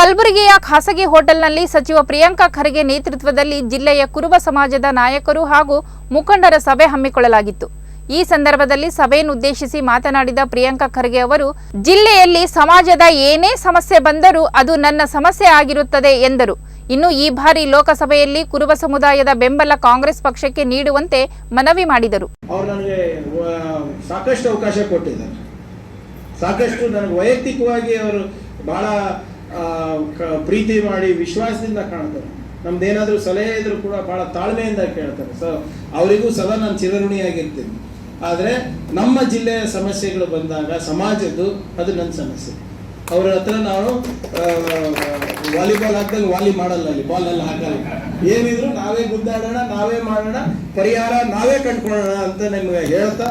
ಕಲಬುರಗಿಯ ಖಾಸಗಿ ಹೋಟೆಲ್ನಲ್ಲಿ ಸಚಿವ ಪ್ರಿಯಾಂಕಾ ಖರ್ಗೆ ನೇತೃತ್ವದಲ್ಲಿ ಜಿಲ್ಲೆಯ ಕುರುಬ ಸಮಾಜದ ನಾಯಕರು ಹಾಗೂ ಮುಖಂಡರ ಸಭೆ ಹಮ್ಮಿಕೊಳ್ಳಲಾಗಿತ್ತು. ಈ ಸಂದರ್ಭದಲ್ಲಿ ಸಭೆಯನ್ನುದ್ದೇಶಿಸಿ ಮಾತನಾಡಿದ ಪ್ರಿಯಾಂಕಾ ಖರ್ಗೆ ಅವರು, ಜಿಲ್ಲೆಯಲ್ಲಿ ಸಮಾಜದ ಏನೇ ಸಮಸ್ಯೆ ಬಂದರೂ ಅದು ನನ್ನ ಸಮಸ್ಯೆ ಆಗಿರುತ್ತದೆ ಎಂದರು. ಇನ್ನು ಈ ಬಾರಿ ಲೋಕಸಭೆಯಲ್ಲಿ ಕುರುಬ ಸಮುದಾಯದ ಬೆಂಬಲ ಕಾಂಗ್ರೆಸ್ ಪಕ್ಷಕ್ಕೆ ನೀಡುವಂತೆ ಮನವಿ ಮಾಡಿದರು. ಸಾಕಷ್ಟು ಅವಕಾಶ ಕೊಟ್ಟಿದ್ದಾರೆ. ಸಾಕಷ್ಟು ನನಗೆ ವೈಯಕ್ತಿಕವಾಗಿ ಅವರು ಬಹಳ ಪ್ರೀತಿ ಮಾಡಿ ವಿಶ್ವಾಸದಿಂದ ಕಾಣ್ತಾರೆ. ನಮ್ದೇನಾದರೂ ಸಲಹೆ ಇದ್ರೂ ಕೂಡ ಬಹಳ ತಾಳ್ಮೆಯಿಂದ ಕೇಳ್ತಾರೆ. ಸೊ ಅವರಿಗೂ ಸದಾ ನಾನು ಚಿರಋಣಿಯಾಗಿರ್ತೀನಿ. ಆದರೆ ನಮ್ಮ ಜಿಲ್ಲೆಯ ಸಮಸ್ಯೆಗಳು ಬಂದಾಗ ಸಮಾಜದ್ದು ಅದು ನನ್ನ ಸಮಸ್ಯೆ. ಅವ್ರ ಹತ್ರ ನಾವು ವಾಲಿಬಾಲ್ ಹಾಕ್ದಂಗೆ ವಾಲಿ ಮಾಡಲ್ಲ ಅಲ್ಲಿ ಬಾಲ್ ಅಲ್ಲಿ ಹಾಕಲ್ಲ. ಏನಿದ್ರು ನಾವೇ ಗುದ್ದಾಡೋಣ, ನಾವೇ ಮಾಡೋಣ, ಪರಿಹಾರ ನಾವೇ ಕಂಡ್ಕೊಳ್ಳೋಣ ಅಂತ ನಿಮ್ಗೆ ಹೇಳ್ತಾ